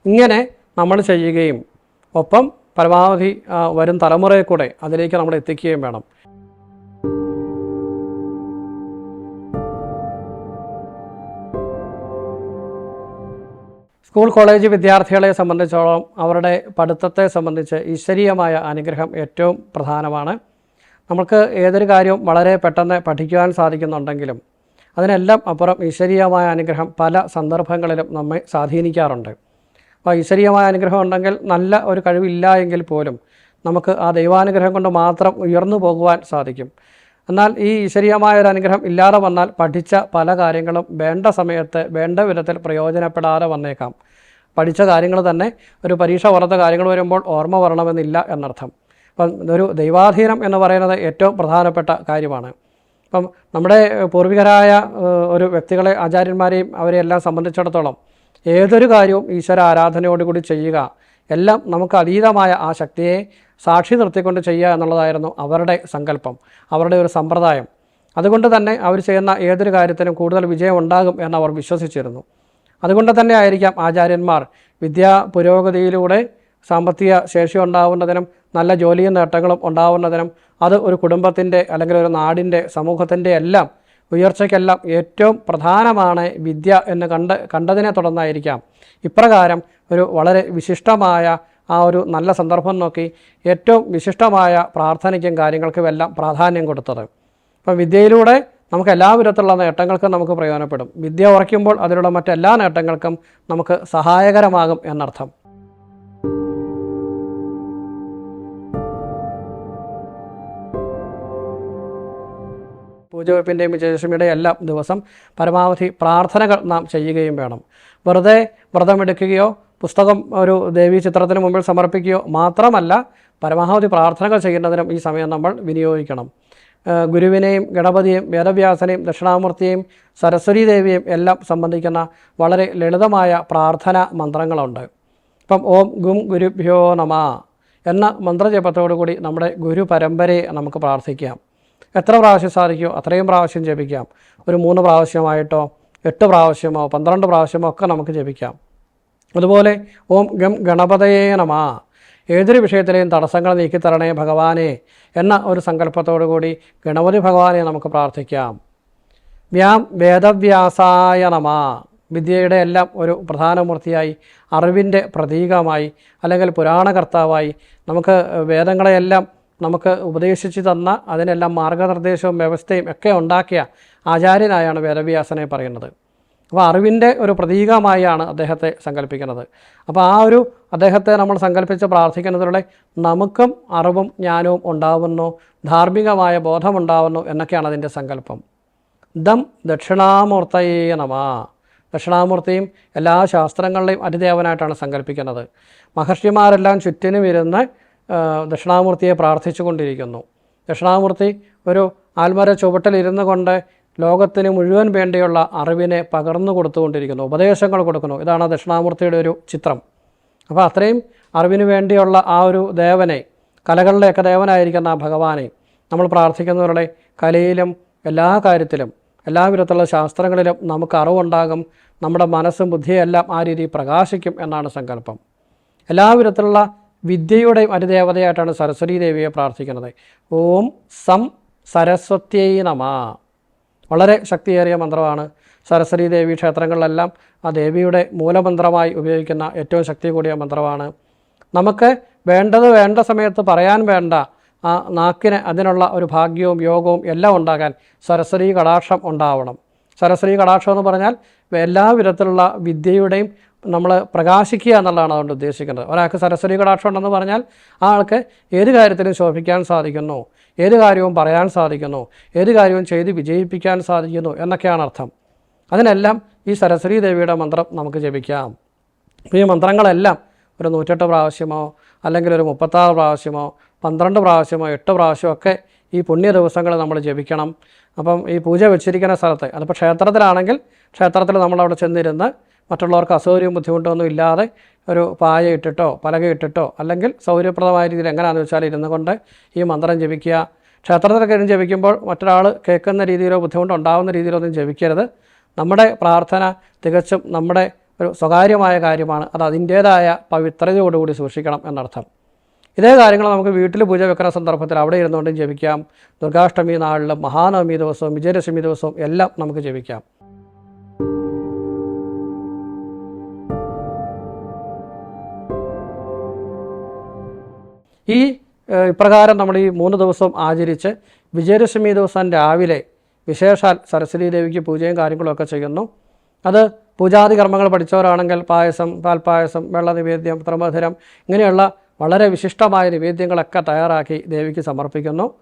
ഇങ്ങനെ നമ്മൾ ചെയ്യുകയും ഒപ്പം പരമാവധി വരും തലമുറയെ കൂടെ അതിലേക്ക് നമ്മൾ എത്തിക്കുകയും വേണം. സ്കൂൾ കോളേജ് വിദ്യാർത്ഥികളെ സംബന്ധിച്ചോളം അവരുടെ പഠിത്തത്തെ സംബന്ധിച്ച് ഈശ്വരീയമായ അനുഗ്രഹം ഏറ്റവും പ്രധാനമാണ്. നമുക്ക് ഏതൊരു കാര്യവും വളരെ പെട്ടെന്ന് പഠിക്കുവാൻ സാധിക്കുന്നുണ്ടെങ്കിലും അതിനെല്ലാം അപ്പുറം ഈശ്വരീയമായ അനുഗ്രഹം പല സന്ദർഭങ്ങളിലും നമ്മെ സ്വാധീനിക്കാറുണ്ട്. അപ്പോൾ ഈശ്വരീയമായ അനുഗ്രഹം ഉണ്ടെങ്കിൽ നല്ല ഒരു കഴിവില്ല എങ്കിൽ പോലും നമുക്ക് ആ ദൈവാനുഗ്രഹം കൊണ്ട് മാത്രം ഉയർന്നു പോകുവാൻ സാധിക്കും. എന്നാൽ ഈ ഈശ്വരീയമായ ഒരു അനുഗ്രഹം ഇല്ലാതെ വന്നാൽ പഠിച്ച പല കാര്യങ്ങളും വേണ്ട സമയത്ത് വേണ്ട വിധത്തിൽ പ്രയോജനപ്പെടാതെ വന്നേക്കാം. പഠിച്ച കാര്യങ്ങൾ തന്നെ ഒരു പരീക്ഷ പുറത്ത കാര്യങ്ങൾ വരുമ്പോൾ ഓർമ്മ വരണമെന്നില്ല എന്നർത്ഥം. അപ്പം ഒരു ദൈവാധീനം എന്ന് പറയുന്നത് ഏറ്റവും പ്രധാനപ്പെട്ട കാര്യമാണ്. അപ്പം നമ്മുടെ പൂർവികരായ ഒരു വ്യക്തികളെ ആചാര്യന്മാരെയും അവരെയെല്ലാം സംബന്ധിച്ചിടത്തോളം ഏതൊരു കാര്യവും ഈശ്വര ആരാധനയോടുകൂടി ചെയ്യുക. എല്ലാം നമുക്ക് അതീതമായ ആ ശക്തിയെ സാക്ഷി നിർത്തിക്കൊണ്ട് ചെയ്യുക എന്നുള്ളതായിരുന്നു അവരുടെ സങ്കല്പം അവരുടെ ഒരു സമ്പ്രദായം. അതുകൊണ്ട് തന്നെ അവർ ചെയ്യുന്ന ഏതൊരു കാര്യത്തിനും കൂടുതൽ വിജയം ഉണ്ടാകും എന്ന് അവർ വിശ്വസിച്ചിരുന്നു. അതുകൊണ്ട് തന്നെ ആയിരിക്കാം ആചാര്യന്മാർ വിദ്യാ പുരോഗതിയിലൂടെ സാമ്പത്തിക ശേഷി ഉണ്ടാവുന്നതിനും നല്ല ജോലിയും നേട്ടങ്ങളും ഉണ്ടാവുന്നതിനും അത് ഒരു കുടുംബത്തിന്റെ അല്ലെങ്കിൽ ഒരു നാടിന്റെ സമൂഹത്തിന്റെ എല്ലാം ഉയർച്ചയ്ക്കെല്ലാം ഏറ്റവും പ്രധാനമാണ് വിദ്യ എന്ന് കണ്ട് കണ്ടതിനെ തുടർന്നായിരിക്കാം. ഇപ്രകാരം ഒരു വളരെ വിശിഷ്ടമായ ആ ഒരു നല്ല സന്ദർഭം നോക്കി ഏറ്റവും വിശിഷ്ടമായ പ്രാർത്ഥനയ്ക്കും കാര്യങ്ങൾക്കും എല്ലാം പ്രാധാന്യം കൊടുത്തത്. അപ്പം വിദ്യയിലൂടെ നമുക്ക് എല്ലാ വിധത്തിലുള്ള നേട്ടങ്ങൾക്കും നമുക്ക് പ്രയോജനപ്പെടും. വിദ്യ ഉറയ്ക്കുമ്പോൾ അതിലുള്ള മറ്റെല്ലാ നേട്ടങ്ങൾക്കും നമുക്ക് സഹായകരമാകും എന്നർത്ഥം. പൂജവെപ്പിന്റെയും വിജയദശമിയുടെയും എല്ലാം ദിവസം പരമാവധി പ്രാർത്ഥനകൾ നാം ചെയ്യുകയും വേണം. വെറുതെ വ്രതമെടുക്കുകയോ പുസ്തകം ഒരു ദേവീ ചിത്രത്തിന് മുമ്പിൽ സമർപ്പിക്കുകയോ മാത്രമല്ല പരമാവധി പ്രാർത്ഥനകൾ ചെയ്യുന്നതിനും ഈ സമയം നമ്മൾ വിനിയോഗിക്കണം. ഗുരുവിനെയും ഗണപതിയെയും വേദവ്യാസനെയും ദക്ഷിണാമൂർത്തിയെയും സരസ്വതി ദേവിയെയും എല്ലാം സംബന്ധിക്കുന്ന വളരെ ലളിതമായ പ്രാർത്ഥന മന്ത്രങ്ങളുണ്ട്. ഇപ്പം ഓം ഗും ഗുരുഭ്യോ നമ എന്ന മന്ത്രജപത്തോടു കൂടി നമ്മുടെ ഗുരു പരമ്പരയെ നമുക്ക് പ്രാർത്ഥിക്കാം. എത്ര പ്രാവശ്യം സാധിക്കുമോ അത്രയും പ്രാവശ്യം ജപിക്കാം. ഒരു മൂന്ന് പ്രാവശ്യമായിട്ടോ എട്ട് പ്രാവശ്യമോ പന്ത്രണ്ട് പ്രാവശ്യമോ ഒക്കെ നമുക്ക് ജപിക്കാം. അതുപോലെ ഓം ഗം ഗണപതയേ നമ. ഏതൊരു വിഷയത്തിലെയും തടസ്സങ്ങൾ നീക്കിത്തരണേ ഭഗവാനെ എന്ന ഒരു സങ്കല്പത്തോടു കൂടി ഗണപതി ഭഗവാനെ നമുക്ക് പ്രാർത്ഥിക്കാം. വ്യാം വേദവ്യാസായ നമ. വിദ്യയുടെ എല്ലാം ഒരു പ്രധാന മൂർത്തിയായി അറിവിന്റെ പ്രതീകമായി അല്ലെങ്കിൽ പുരാണകർത്താവായി നമുക്ക് വേദങ്ങളെയെല്ലാം നമുക്ക് ഉപദേശിച്ചു തന്ന അതിനെല്ലാം മാർഗനിർദ്ദേശവും വ്യവസ്ഥയും ഒക്കെ ഉണ്ടാക്കിയ ആചാര്യനായാണ് വേദവ്യാസനെ പറയുന്നത്. അപ്പോൾ അറിവിന്റെ ഒരു പ്രതീകമായാണ് അദ്ദേഹത്തെ സങ്കല്പിക്കുന്നത്. അപ്പോൾ ആ ഒരു അദ്ദേഹത്തെ നമ്മൾ സങ്കല്പിച്ച് പ്രാർത്ഥിക്കുന്നതിലൂടെ നമുക്കും അറിവും ജ്ഞാനവും ഉണ്ടാവുന്നു ധാർമ്മികമായ ബോധമുണ്ടാവുന്നു എന്നൊക്കെയാണ് അതിന്റെ സങ്കല്പം. ദം ദക്ഷിണാമൂർത്തയേ നമ. ദക്ഷിണാമൂർത്തിയും എല്ലാ ശാസ്ത്രങ്ങളുടെയും അതിദേവനായിട്ടാണ് സങ്കല്പിക്കുന്നത്. മഹർഷിമാരെല്ലാം ചുറ്റിനും ഇരുന്ന് ദക്ഷിണാമൂർത്തിയെ പ്രാർത്ഥിച്ചു കൊണ്ടിരിക്കുന്നു ദക്ഷിണാമൂർത്തി ഒരു ആൽമര ചുവട്ടിലിരുന്നു കൊണ്ട് ലോകത്തിന് മുഴുവൻ വേണ്ടിയുള്ള അറിവിനെ പകർന്നു കൊടുത്തുകൊണ്ടിരിക്കുന്നു. ഉപദേശങ്ങൾ കൊടുക്കുന്നു. ഇതാണ് ദക്ഷിണാമൂർത്തിയുടെ ഒരു ചിത്രം. അപ്പോൾ അത്രയും അറിവിന് വേണ്ടിയുള്ള ആ ഒരു ദേവനെ കലകളിലെയൊക്കെ ദേവനായിരിക്കുന്ന ആ ഭഗവാനെ നമ്മൾ പ്രാർത്ഥിക്കുന്നവരുടെ കലയിലും എല്ലാ കാര്യത്തിലും എല്ലാ വിധത്തിലുള്ള ശാസ്ത്രങ്ങളിലും നമുക്ക് അറിവുണ്ടാകും. നമ്മുടെ മനസ്സും ബുദ്ധിയെല്ലാം ആ രീതിയിൽ പ്രകാശിക്കും എന്നാണ് സങ്കല്പം. എല്ലാ വിധത്തിലുള്ള വിദ്യയുടെയും അനുദേവതയായിട്ടാണ് സരസ്വതി ദേവിയെ പ്രാർത്ഥിക്കുന്നത്. ഓം സം സരസ്വത്യൈ നമ. വളരെ ശക്തിയേറിയ മന്ത്രമാണ് സരസ്വതി ദേവി ക്ഷേത്രങ്ങളിലെല്ലാം ആ ദേവിയുടെ മൂലമന്ത്രമായി ഉപയോഗിക്കുന്ന ഏറ്റവും ശക്തി കൂടിയ മന്ത്രമാണ്. നമുക്ക് വേണ്ടത് വേണ്ട സമയത്ത് പറയാൻ വേണ്ട ആ നാക്കിന് അതിനുള്ള ഒരു ഭാഗ്യവും യോഗവും എല്ലാം ഉണ്ടാകാൻ സരസ്വതി കടാക്ഷം ഉണ്ടാവണം. സരസ്വതി കടാക്ഷം എന്ന് പറഞ്ഞാൽ എല്ലാ വിധത്തിലുള്ള വിദ്യയുടെയും നമ്മൾ പ്രകാശിക്കുക എന്നുള്ളതാണ് അതുകൊണ്ട് ഉദ്ദേശിക്കുന്നത്. ഒരാൾക്ക് സരസ്വതി കടാക്ഷം ഉണ്ടെന്ന് പറഞ്ഞാൽ ആ ആൾക്ക് ഏത് കാര്യത്തിലും ശോഭിക്കാൻ സാധിക്കുന്നു. ഏത് കാര്യവും പറയാൻ സാധിക്കുന്നു. ഏത് കാര്യവും ചെയ്ത് വിജയിപ്പിക്കാൻ സാധിക്കുന്നു എന്നൊക്കെയാണ് അർത്ഥം. അതിനെല്ലാം ഈ സരസ്വതി ദേവിയുടെ മന്ത്രം നമുക്ക് ജപിക്കാം. ഈ മന്ത്രങ്ങളെല്ലാം ഒരു നൂറ്റെട്ട് പ്രാവശ്യമോ അല്ലെങ്കിൽ ഒരു മുപ്പത്താറ് പ്രാവശ്യമോ പന്ത്രണ്ട് പ്രാവശ്യമോ എട്ട് പ്രാവശ്യമോ ഒക്കെ ഈ പുണ്യ ദിവസങ്ങൾ നമ്മൾ ജപിക്കണം. അപ്പം ഈ പൂജ വെച്ചിരിക്കുന്ന സ്ഥലത്ത് അതിപ്പോൾ ക്ഷേത്രത്തിലാണെങ്കിൽ ക്ഷേത്രത്തിൽ നമ്മളവിടെ ചെന്നിരുന്ന് മറ്റുള്ളവർക്ക് അസൗകര്യവും ബുദ്ധിമുട്ടൊന്നും ഇല്ലാതെ ഒരു പായ ഇട്ടിട്ടോ പലക ഇട്ടിട്ടോ അല്ലെങ്കിൽ സൗകര്യപ്രദമായ രീതിയിൽ എങ്ങനെയാണെന്ന് വെച്ചാൽ ഇരുന്നു കൊണ്ട് ഈ മന്ത്രം ജപിക്കുക. ക്ഷേത്രത്തിലൊക്കെ ഇരുന്ന് ജപിക്കുമ്പോൾ മറ്റൊരാൾ കേൾക്കുന്ന രീതിയിലോ ബുദ്ധിമുട്ടുണ്ടാകുന്ന രീതിയിലോ ഒന്നും ജപിക്കരുത്. നമ്മുടെ പ്രാർത്ഥന തികച്ചും നമ്മുടെ ഒരു സ്വകാര്യമായ കാര്യമാണ്. അത് അതിന്റേതായ പവിത്രതയോടുകൂടി സൂക്ഷിക്കണം എന്നർത്ഥം. ഇതേ കാര്യങ്ങൾ നമുക്ക് വീട്ടിൽ പൂജ വെക്കുന്ന സന്ദർഭത്തിൽ അവിടെ ഇരുന്നുകൊണ്ടും ജപിക്കാം. ദുർഗാഷ്ടമി നാളിലും മഹാനവമി ദിവസവും വിജയദശമി ദിവസവും എല്ലാം നമുക്ക് ജപിക്കാം. ഈ ഇപ്രകാരം നമ്മൾ ഈ മൂന്ന് ദിവസം ആചരിച്ച് വിജയദശമി ദിവസം രാവിലെ വിശേഷാൽ സരസ്വതി ദേവിക്ക് പൂജയും കാര്യങ്ങളൊക്കെ ചെയ്യുന്നു. അത് പൂജാതി കർമ്മങ്ങൾ പഠിച്ചവരാണെങ്കിൽ പായസം പാൽപ്പായസം വെള്ള നിവേദ്യം ത്രമധുരം ഇങ്ങനെയുള്ള വളരെ വിശിഷ്ടമായ നിവേദ്യങ്ങളൊക്കെ തയ്യാറാക്കി ദേവിക്ക് സമർപ്പിക്കുന്നു.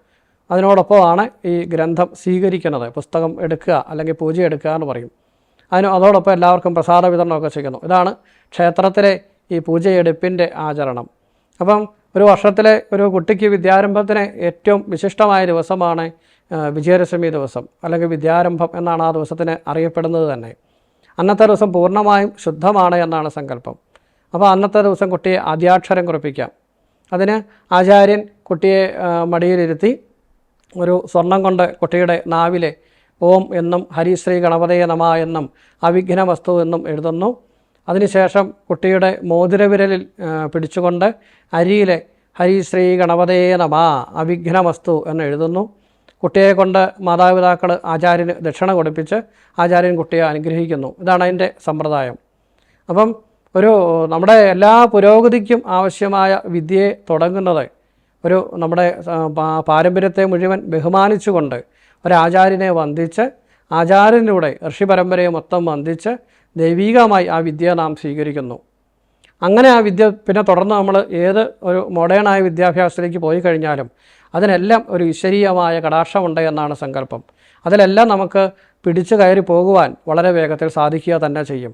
അതിനോടൊപ്പമാണ് ഈ ഗ്രന്ഥം സ്വീകരിക്കുന്നത്. പുസ്തകം എടുക്കുക അല്ലെങ്കിൽ പൂജ എടുക്കുക എന്ന് പറയും. അതിന് അതോടൊപ്പം എല്ലാവർക്കും പ്രസാദ വിതരണമൊക്കെ ചെയ്യുന്നു. ഇതാണ് ക്ഷേത്രത്തിലെ ഈ പൂജയെടുപ്പിന്റെ ആചരണം. അപ്പം ഒരു വർഷത്തിലെ ഒരു കുട്ടിക്ക് വിദ്യാരംഭത്തിന് ഏറ്റവും വിശിഷ്ടമായ ദിവസമാണ് വിജയദശമി ദിവസം അല്ലെങ്കിൽ വിദ്യാരംഭം എന്നാണ് ആ ദിവസത്തിന് അറിയപ്പെടുന്നത് തന്നെ. അന്നത്തെ ദിവസം പൂർണമായും ശുദ്ധമാണ് എന്നാണ് സങ്കല്പം. അപ്പോൾ അന്നത്തെ ദിവസം കുട്ടിയെ ആദ്യാക്ഷരം കുറിപ്പിക്കാം. അതിന് ആചാര്യൻ കുട്ടിയെ മടിയിലിരുത്തി ഒരു സ്വർണം കൊണ്ട് കുട്ടിയുടെ നാവിലെ ഓം എന്നും ഹരിശ്രീ ഗണപതയെ നമ എന്നും അവിഘ്ന വസ്തു എന്നും എഴുതുന്നു. അതിനുശേഷം കുട്ടിയുടെ മോതിരവിരലിൽ പിടിച്ചുകൊണ്ട് അരിയിലെ ഹരിശ്രീ ഗണപതേ നമ അവിഘ്ന വസ്തു എന്ന് എഴുതുന്നു. കുട്ടിയെ കൊണ്ട് മാതാപിതാക്കൾ ആചാര്യന് ദക്ഷിണ കൊടുപ്പിച്ച് ആചാര്യൻ കുട്ടിയെ അനുഗ്രഹിക്കുന്നു. ഇതാണ് അതിന്റെ സമ്പ്രദായം. അപ്പം ഒരു നമ്മുടെ എല്ലാ പുരോഗതിക്കും ആവശ്യമായ വിദ്യയെ തുടങ്ങുന്നത് ഒരു നമ്മുടെ പാരമ്പര്യത്തെ മുഴുവൻ ബഹുമാനിച്ചുകൊണ്ട് ഒരാചാര്യനെ വന്ദിച്ച് ആചാര്യനിലൂടെ ഋഷി പരമ്പരയെ മൊത്തം വന്ദിച്ച് ദൈവീകമായി ആ വിദ്യ നാം സ്വീകരിക്കുന്നു. അങ്ങനെ ആ വിദ്യ പിന്നെ തുടർന്ന് നമ്മൾ ഏത് ഒരു മോഡേണായ വിദ്യാഭ്യാസത്തിലേക്ക് പോയി കഴിഞ്ഞാലും അതിനെല്ലാം ഒരു ഈശ്വരീയമായ കടാക്ഷമുണ്ട് എന്നാണ് സങ്കല്പം. അതിലെല്ലാം നമുക്ക് പിടിച്ചു കയറി പോകുവാൻ വളരെ വേഗത്തിൽ സാധിക്കുക തന്നെ ചെയ്യും.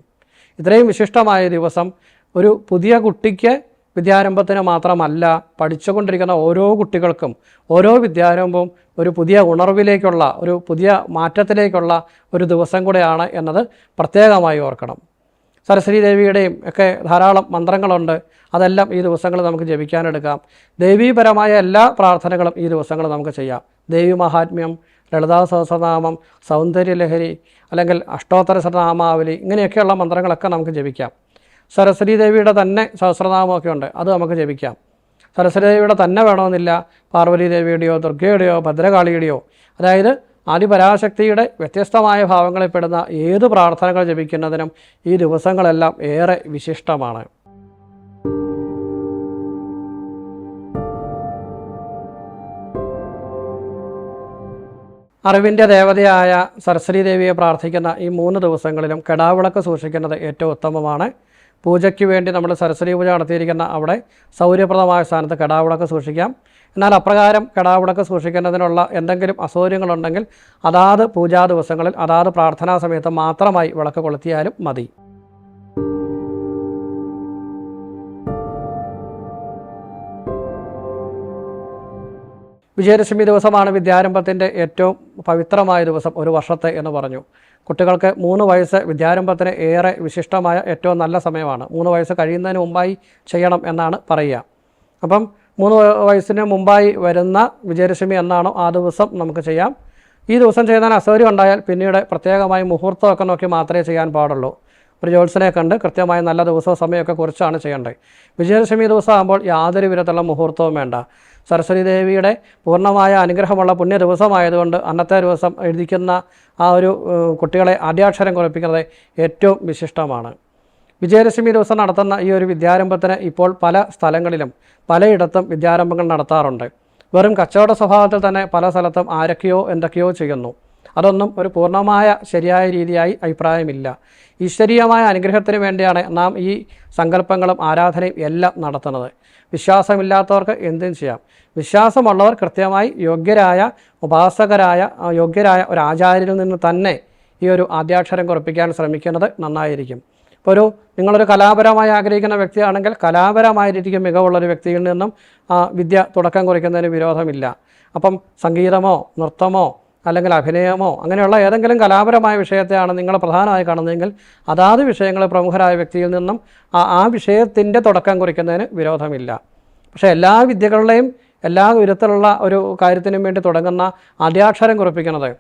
ഇത്രയും വിശിഷ്ടമായ ദിവസം ഒരു പുതിയ കുട്ടിക്ക് വിദ്യാരംഭത്തിന് മാത്രമല്ല പഠിച്ചുകൊണ്ടിരിക്കുന്ന ഓരോ കുട്ടികൾക്കും ഓരോ വിദ്യാരംഭവും ഒരു പുതിയ ഉണർവിലേക്കുള്ള ഒരു പുതിയ മാറ്റത്തിലേക്കുള്ള ഒരു ദിവസം കൂടെയാണ് എന്നത് പ്രത്യേകമായി ഓർക്കണം. സരസ്വതി ദേവിയുടെയും ഒക്കെ ധാരാളം മന്ത്രങ്ങളുണ്ട്. അതെല്ലാം ഈ ദിവസങ്ങളിൽ നമുക്ക് ജപിക്കാനെടുക്കാം. ദൈവീപരമായ എല്ലാ പ്രാർത്ഥനകളും ഈ ദിവസങ്ങളിൽ നമുക്ക് ചെയ്യാം. ദേവി മഹാത്മ്യം ലളിതാ സഹസ്രനാമം സൗന്ദര്യലഹരി അല്ലെങ്കിൽ അഷ്ടോത്തര സഹസ്രനാമാവലി ഇങ്ങനെയൊക്കെയുള്ള മന്ത്രങ്ങളൊക്കെ നമുക്ക് ജപിക്കാം. സരസ്വതി ദേവിയുടെ തന്നെ സഹസ്രനാമമൊക്കെ ഉണ്ട്. അത് നമുക്ക് ജപിക്കാം. സരസ്വതി ദേവിയുടെ തന്നെ വേണമെന്നില്ല. പാർവതി ദേവിയുടെയോ ദുർഗയുടെയോ ഭദ്രകാളിയുടെയോ. അതായത് ആദിപരാശക്തിയുടെ വ്യത്യസ്തമായ ഭാവങ്ങളിൽപ്പെടുന്ന ഏത് പ്രാർത്ഥനകൾ ജപിക്കുന്നതിനും ഈ ദിവസങ്ങളെല്ലാം ഏറെ വിശിഷ്ടമാണ്. അറിവിന്റെ ദേവതയായ സരസ്വതി ദേവിയെ പ്രാർത്ഥിക്കുന്ന ഈ മൂന്ന് ദിവസങ്ങളിലും കെടാവിളക്ക് സൂക്ഷിക്കുന്നത് ഏറ്റവും ഉത്തമമാണ്. പൂജയ്ക്ക് വേണ്ടി നമ്മൾ സരസ്വതി പൂജ നടത്തിയിരിക്കുന്ന അവിടെ സൗകര്യപ്രദമായ സ്ഥാനത്ത് കടാവിളക്ക് സൂക്ഷിക്കാം. എന്നാൽ അപ്രകാരം കടാവിളക്ക് സൂക്ഷിക്കുന്നതിനുള്ള എന്തെങ്കിലും അസൗകര്യങ്ങളുണ്ടെങ്കിൽ അതാത് പൂജാ ദിവസങ്ങളിൽ അതാത് പ്രാർത്ഥനാ സമയത്ത് മാത്രമായി വിളക്ക് കൊളുത്തിയാലും മതി. വിജയദശമി ദിവസമാണ് വിദ്യാരംഭത്തിന്റെ ഏറ്റവും പവിത്രമായ ദിവസം ഒരു വർഷത്തെ എന്ന് പറഞ്ഞു. കുട്ടികൾക്ക് മൂന്ന് വയസ്സ് വിദ്യാരംഭത്തിന് ഏറെ വിശിഷ്ടമായ ഏറ്റവും നല്ല സമയമാണ്. മൂന്ന് വയസ്സ് കഴിയുന്നതിന് മുമ്പായി ചെയ്യണം എന്നാണ് പറയുക. അപ്പം മൂന്ന് വയസ്സിന് മുമ്പായി വരുന്ന വിജയദശമി എന്നാണോ ആ ദിവസം നമുക്ക് ചെയ്യാം. ഈ ദിവസം ചെയ്യുന്നതിന് അസൗകര്യം ഉണ്ടായാൽ പിന്നീട് പ്രത്യേകമായി മുഹൂർത്തമൊക്കെ നോക്കി മാത്രമേ ചെയ്യാൻ പാടുള്ളൂ. ഒരു ജോത്സനെ കണ്ട് കൃത്യമായി നല്ല ദിവസവും സമയമൊക്കെ കുറിച്ചാണ് ചെയ്യേണ്ടത്. വിജയദശമി ദിവസം ആകുമ്പോൾ യാതൊരു വിധത്തിലുള്ള മുഹൂർത്തവും വേണ്ട. സരസ്വതി ദേവിയുടെ പൂർണമായ അനുഗ്രഹമുള്ള പുണ്യ ദിവസമായതുകൊണ്ട് അന്നത്തെ ദിവസം എഴുതിക്കുന്ന ആ ഒരു കുട്ടികളെ ആദ്യാക്ഷരം കുറിപ്പിക്കുന്നത് ഏറ്റവും വിശിഷ്ടമാണ്. വിജയദശമി ദിവസം നടത്തുന്ന ഈ ഒരു വിദ്യാരംഭത്തിന് ഇപ്പോൾ പല സ്ഥലങ്ങളിലും പലയിടത്തും വിദ്യാരംഭങ്ങൾ നടത്താറുണ്ട്. വെറും കച്ചവട സ്വഭാവത്തിൽ തന്നെ പല സ്ഥലത്തും ആരൊക്കെയോ എന്തൊക്കെയോ ചെയ്യുന്നു. അതൊന്നും ഒരു പൂർണമായ ശരിയായ രീതിയായി അഭിപ്രായമില്ല. ഈശ്വരീയമായ അനുഗ്രഹത്തിന് വേണ്ടിയാണ് നാം ഈ സങ്കല്പങ്ങളും ആരാധനയും എല്ലാം നടത്തുന്നത്. വിശ്വാസമില്ലാത്തവർക്ക് എന്തും ചെയ്യാം. വിശ്വാസമുള്ളവർ കൃത്യമായി യോഗ്യരായ ഉപാസകരായ യോഗ്യരായ ഒരു ആചാര്യനിൽ നിന്ന് തന്നെ ഈ ഒരു ആദ്യാക്ഷരം കുറിപ്പിക്കാൻ ശ്രമിക്കുന്നത് നന്നായിരിക്കും. ഇപ്പോൾ ഒരു നിങ്ങളൊരു കലാപരമായി ആഗ്രഹിക്കുന്ന വ്യക്തിയാണെങ്കിൽ കലാപരമായ രീതിക്ക് മികവുള്ള വ്യക്തിയിൽ നിന്നും വിദ്യ തുടക്കം കുറിക്കുന്നതിന് വിരോധമില്ല. അപ്പം സംഗീതമോ നൃത്തമോ അല്ലെങ്കിൽ അഭിനയമോ അങ്ങനെയുള്ള ഏതെങ്കിലും കലാപരമായ വിഷയത്തെയാണ് നിങ്ങൾ പ്രധാനമായി കാണുന്നതെങ്കിൽ അതാത് വിഷയങ്ങൾ പ്രമുഖരായ വ്യക്തിയിൽ നിന്നും ആ വിഷയത്തിന്റെ തുടക്കം കുറിക്കുന്നതിന് വിരോധമില്ല. പക്ഷേ എല്ലാ വിദ്യകളുടെയും എല്ലാ വിധത്തിലുള്ള ഒരു കാര്യത്തിനും വേണ്ടി തുടങ്ങുന്ന ആദ്യാക്ഷരം കുറിപ്പിക്കുന്നത്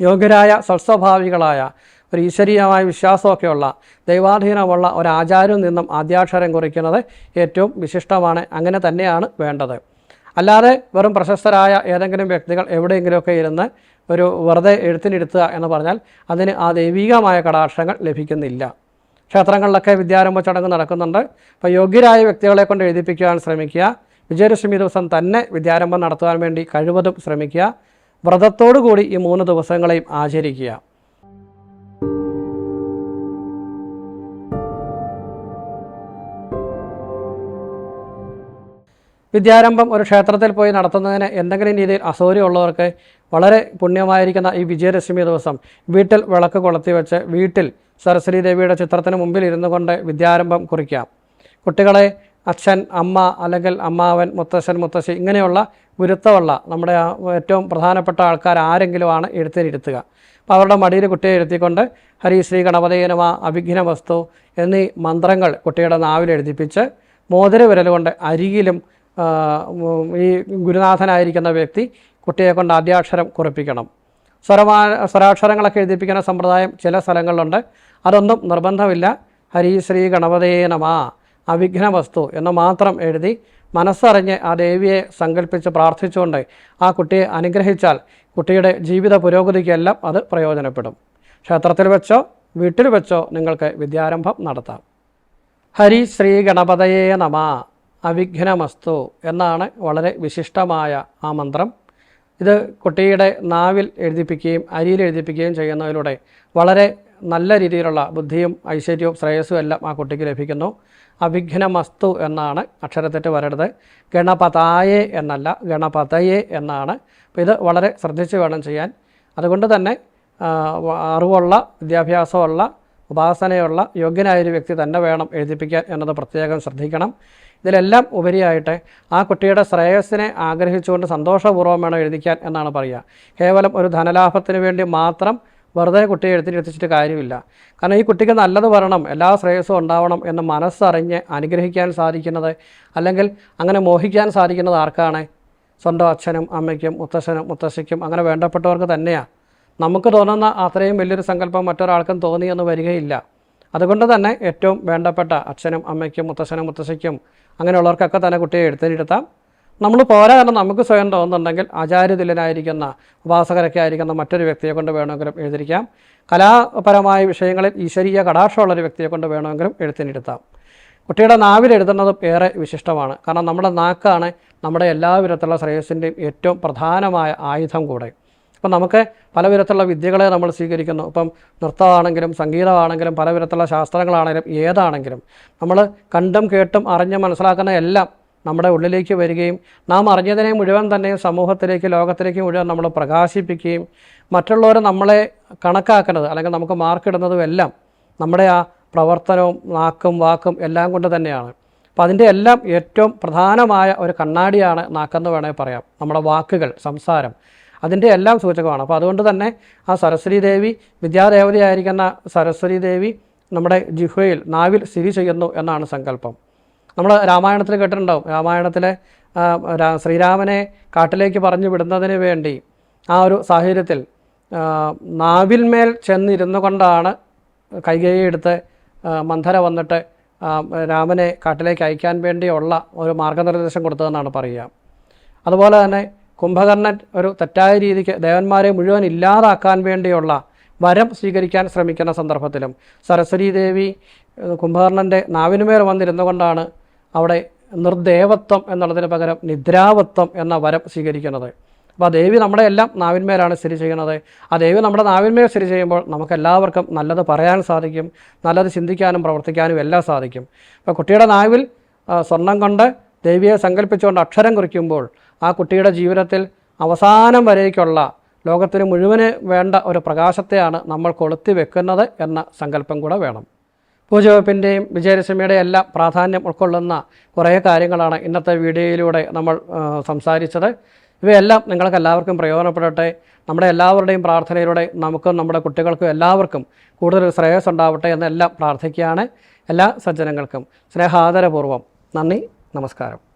യോഗ്യരായ സൽസ്വഭാവികളായ ഒരു ഈശ്വരീയമായ വിശ്വാസമൊക്കെയുള്ള ദൈവാധീനമുള്ള ഒരു ആചാര്യൽ നിന്നും ആദ്യാക്ഷരം കുറിക്കുന്നത് ഏറ്റവും വിശിഷ്ടമാണ്. അങ്ങനെ തന്നെയാണ് വേണ്ടത്. അല്ലാതെ വെറും പ്രശസ്തരായ ഏതെങ്കിലും വ്യക്തികൾ എവിടെയെങ്കിലുമൊക്കെ ഇരുന്ന് ഒരു വെറുതെ എഴുത്തിനിരുത്തുക എന്ന് പറഞ്ഞാൽ അതിന് ആ ദൈവികമായ കടാക്ഷങ്ങൾ ലഭിക്കുന്നില്ല. ക്ഷേത്രങ്ങളിലൊക്കെ വിദ്യാരംഭ ചടങ്ങ് നടക്കുന്നുണ്ട്. അപ്പോൾ യോഗ്യരായ വ്യക്തികളെ കൊണ്ട് എഴുതിപ്പിക്കുവാൻ ശ്രമിക്കുക. വിജയദശമി ദിവസം തന്നെ വിദ്യാരംഭം നടത്തുവാൻ വേണ്ടി കഴിവതും ശ്രമിക്കുക. വ്രതത്തോടു കൂടി ഈ മൂന്ന് ദിവസങ്ങളെയും ആചരിക്കുക. വിദ്യാരംഭം ഒരു ക്ഷേത്രത്തിൽ പോയി നടത്തുന്നതിന് എന്തെങ്കിലും രീതിയിൽ അസൗകര്യമുള്ളവർക്ക് വളരെ പുണ്യമായിരിക്കുന്ന ഈ വിജയദശമി ദിവസം വീട്ടിൽ വിളക്ക് കൊളുത്തി വെച്ച് വീട്ടിൽ സരസ്വതി ദേവിയുടെ ചിത്രത്തിന് മുമ്പിൽ ഇരുന്നു കൊണ്ട് വിദ്യാരംഭം കുറിക്കാം. കുട്ടികളെ അച്ഛൻ അമ്മ അല്ലെങ്കിൽ അമ്മാവൻ മുത്തശ്ശൻ മുത്തശ്ശി ഇങ്ങനെയുള്ള ഗുരുത്തമുള്ള നമ്മുടെ ഏറ്റവും പ്രധാനപ്പെട്ട ആൾക്കാർ ആരെങ്കിലുമാണ് എഴുത്തിനിരുത്തുക. അപ്പോൾ അവരുടെ മടിയിൽ കുട്ടിയെ എഴുത്തിക്കൊണ്ട് ഹരി ശ്രീ ഗണപതയനമ അഭിഘ്ന വസ്തു എന്നീ മന്ത്രങ്ങൾ കുട്ടിയുടെ നാവിൽ എഴുതിപ്പിച്ച് മോതിര വിരലുകൊണ്ട് അരികിലും ഈ ഗുരുനാഥനായിരിക്കുന്ന വ്യക്തി കുട്ടിയെ കൊണ്ട് ആദ്യാക്ഷരം കുറിപ്പിക്കണം. സ്വരമാ സ്വരാക്ഷരങ്ങളൊക്കെ എഴുതിപ്പിക്കുന്ന സമ്പ്രദായം ചില സ്ഥലങ്ങളിലുണ്ട്. അതൊന്നും നിർബന്ധമില്ല. ഹരി ശ്രീ ഗണപതേ അവിഘ്ന വസ്തു എന്ന് മാത്രം എഴുതി മനസ്സറിഞ്ഞ് ആ ദേവിയെ സങ്കല്പിച്ച് പ്രാർത്ഥിച്ചുകൊണ്ട് ആ കുട്ടിയെ അനുഗ്രഹിച്ചാൽ കുട്ടിയുടെ ജീവിത പുരോഗതിക്കെല്ലാം അത് പ്രയോജനപ്പെടും. ക്ഷേത്രത്തിൽ വെച്ചോ വീട്ടിൽ വെച്ചോ നിങ്ങൾക്ക് വിദ്യാരംഭം നടത്താം. ഹരി ശ്രീ ഗണപതയേ നമ. അവിഘ്നമസ്തു എന്നാണ് വളരെ വിശിഷ്ടമായ ആ മന്ത്രം. ഇത് കുട്ടിയുടെ നാവിൽ എഴുതിപ്പിക്കുകയും അരിയിൽ എഴുതിപ്പിക്കുകയും ചെയ്യുന്നതിലൂടെ വളരെ നല്ല രീതിയിലുള്ള ബുദ്ധിയും ഐശ്വര്യവും ശ്രേയസ്സും എല്ലാം ആ കുട്ടിക്ക് ലഭിക്കുന്നു. അവിഘ്നമസ്തു എന്നാണ് അക്ഷരത്തെറ്റ് വരരുത് ഗണപതായേ എന്നല്ല ഗണപതയെ എന്നാണ്. ഇത് വളരെ ശ്രദ്ധിച്ച് വേണം ചെയ്യാൻ. അതുകൊണ്ട് തന്നെ അറിവുള്ള വിദ്യാഭ്യാസമുള്ള ഉപാസനയുള്ള യോഗ്യനായൊരു വ്യക്തി തന്നെ വേണം എഴുതിപ്പിക്കാൻ എന്നത് പ്രത്യേകം ശ്രദ്ധിക്കണം. ഇതിലെല്ലാം ഉപരിയായിട്ട് ആ കുട്ടിയുടെ ശ്രേയസ്സിനെ ആഗ്രഹിച്ചുകൊണ്ട് സന്തോഷപൂർവം വേണം എഴുതിക്കാൻ എന്നാണ് പറയുക. കേവലം ഒരു ധനലാഭത്തിന് വേണ്ടി മാത്രം വെറുതെ കുട്ടിയെ എഴുത്തിനെത്തിച്ചിട്ട് കാര്യമില്ല. കാരണം ഈ കുട്ടിക്ക് നല്ലത് വരണം എല്ലാ ശ്രേയസ്സും ഉണ്ടാവണം എന്ന് മനസ്സറിഞ്ഞ് അനുഗ്രഹിക്കാൻ സാധിക്കുന്നത് അല്ലെങ്കിൽ അങ്ങനെ മോഹിക്കാൻ സാധിക്കുന്നത് ആർക്കാണ്? സ്വന്തം അച്ഛനും അമ്മയ്ക്കും മുത്തശ്ശനും മുത്തശ്ശിക്കും അങ്ങനെ വേണ്ടപ്പെട്ടവർക്ക് തന്നെയാണ് നമുക്ക് തോന്നുന്ന അത്രയും വലിയൊരു സങ്കല്പം മറ്റൊരാൾക്കും തോന്നിയെന്ന് വരികയില്ല. അതുകൊണ്ട് തന്നെ ഏറ്റവും വേണ്ടപ്പെട്ട അച്ഛനും അമ്മയ്ക്കും മുത്തശ്ശനും മുത്തശ്ശിക്കും അങ്ങനെയുള്ളവർക്കൊക്കെ തന്നെ കുട്ടിയെ എഴുത്തിനിരുത്താം നമ്മൾ പോരാ തന്നെ നമുക്ക് സ്വയം തോന്നുന്നുണ്ടെങ്കിൽ ആചാര്യതുല്യനായിരിക്കുന്ന ഉപാസകരൊക്കെ ആയിരിക്കുന്ന മറ്റൊരു വ്യക്തിയെ കൊണ്ട് വേണമെങ്കിലും എഴുതിരിക്കാം. കലാപരമായ വിഷയങ്ങളിൽ ഈശ്വരീയ കടാക്ഷമുള്ളൊരു വ്യക്തിയെ കൊണ്ട് വേണമെങ്കിലും എഴുത്തിനിരുത്താം. കുട്ടിയുടെ നാവിൽ എഴുതുന്നത് ഏറെ വിശിഷ്ടമാണ്. കാരണം നമ്മുടെ നാക്കാണ് നമ്മുടെ എല്ലാ വിധത്തിലുള്ള ശ്രേയസ്സിന്റെയും ഏറ്റവും പ്രധാനമായ ആയുധം കൂടെ. അപ്പം നമുക്ക് പല വിധത്തിലുള്ള വിദ്യകളെ നമ്മൾ സ്വീകരിക്കുന്നു. ഇപ്പം നൃത്തമാണെങ്കിലും സംഗീതമാണെങ്കിലും പല വിധത്തിലുള്ള ശാസ്ത്രങ്ങളാണെങ്കിലും ഏതാണെങ്കിലും നമ്മൾ കണ്ടും കേട്ടും അറിഞ്ഞ് മനസ്സിലാക്കുന്ന എല്ലാം നമ്മുടെ ഉള്ളിലേക്ക് വരികയും നാം അറിഞ്ഞതിനെ മുഴുവൻ തന്നെ സമൂഹത്തിലേക്ക് ലോകത്തിലേക്ക് മുഴുവൻ നമ്മൾ പ്രകാശിപ്പിക്കുകയും മറ്റുള്ളവർ നമ്മളെ കണക്കാക്കുന്നത് അല്ലെങ്കിൽ നമുക്ക് മാർക്കിടുന്നതും എല്ലാം നമ്മുടെ ആ പ്രവർത്തനവും നാക്കും വാക്കും എല്ലാം കൊണ്ട് തന്നെയാണ്. അപ്പോൾ അതിന്റെ എല്ലാം ഏറ്റവും പ്രധാനമായ ഒരു കണ്ണാടിയാണ് നാക്കെന്ന് വേണമെങ്കിൽ പറയാം. നമ്മുടെ വാക്കുകൾ സംസാരം. അതിന്റെ എല്ലാം സൂചകമാണ്. അപ്പോൾ അതുകൊണ്ട് തന്നെ ആ സരസ്വതി ദേവി വിദ്യാദേവതയായിരിക്കുന്ന സരസ്വതി ദേവി നമ്മുടെ ജിഹ്വയിൽ നാവിൽ സ്ഥിതി ചെയ്യുന്നു എന്നാണ് സങ്കല്പം. നമ്മൾ രാമായണത്തിൽ കേട്ടിട്ടുണ്ടാവും. രാമായണത്തിലെ ശ്രീരാമനെ കാട്ടിലേക്ക് പറഞ്ഞു വിടുന്നതിന് വേണ്ടി ആ ഒരു സാഹചര്യത്തിൽ നാവിൽമേൽ ചെന്നിരുന്നു കൊണ്ടാണ് കൈകൈ എടുത്ത് മന്ധര വന്നിട്ട് രാമനെ കാട്ടിലേക്ക് അയക്കാൻ വേണ്ടിയുള്ള ഒരു മാർഗനിർദ്ദേശം കൊടുത്തതെന്നാണ് പറയുക. അതുപോലെ തന്നെ കുംഭകർണൻ ഒരു തെറ്റായ രീതിക്ക് ദേവന്മാരെ മുഴുവൻ ഇല്ലാതാക്കാൻ വേണ്ടിയുള്ള വരം സ്വീകരിക്കാൻ ശ്രമിക്കുന്ന സന്ദർഭത്തിലും സരസ്വതി ദേവി കുംഭകർണന്റെ നാവിനുമേൽ വന്നിരുന്നു കൊണ്ടാണ് അവിടെ നിർദേവത്വം എന്നുള്ളതിന് പകരം നിദ്രാവത്വം എന്ന വരം സ്വീകരിക്കുന്നത്. അപ്പോൾ ആ ദേവി നമ്മുടെ എല്ലാം നാവിന്മേലാണ് സ്ഥിതി ചെയ്യുന്നത്. ആ ദേവി നമ്മുടെ നാവിന്മേൽ സ്ഥിതി ചെയ്യുമ്പോൾ നമുക്ക് എല്ലാവർക്കും നല്ലത് പറയാൻ സാധിക്കും നല്ലത് ചിന്തിക്കാനും പ്രവർത്തിക്കാനും എല്ലാം സാധിക്കും. അപ്പോൾ കുട്ടിയുടെ നാവിൽ സ്വർണം കൊണ്ട് ദേവിയെ സങ്കല്പിച്ചുകൊണ്ട് അക്ഷരം കുറിക്കുമ്പോൾ ആ കുട്ടിയുടെ ജീവിതത്തിൽ അവസാനം വരേക്കുള്ള ലോകത്തിന് മുഴുവൻ വേണ്ട ഒരു പ്രകാശത്തെയാണ് നമ്മൾ കൊളുത്തി വെക്കുന്നത് എന്ന സങ്കല്പം കൂടെ വേണം. പൂജവെപ്പിന്റെയും വിജയലക്ഷ്മിയുടെയും എല്ലാം പ്രാധാന്യം ഉൾക്കൊള്ളുന്ന കുറേ കാര്യങ്ങളാണ് ഇന്നത്തെ വീഡിയോയിലൂടെ നമ്മൾ സംസാരിച്ചത്. ഇവയെല്ലാം നിങ്ങൾക്ക് എല്ലാവർക്കും പ്രയോജനപ്പെടട്ടെ. നമ്മുടെ എല്ലാവരുടെയും പ്രാർത്ഥനയിലൂടെ നമുക്കും നമ്മുടെ കുട്ടികൾക്കും എല്ലാവർക്കും കൂടുതൽ ശ്രേയസ് ഉണ്ടാവട്ടെ എന്നെല്ലാം പ്രാർത്ഥിക്കുകയാണ് എല്ലാ സജ്ജനങ്ങൾക്കും. സ്നേഹാദരപൂർവം നന്ദി. നമസ്കാരം.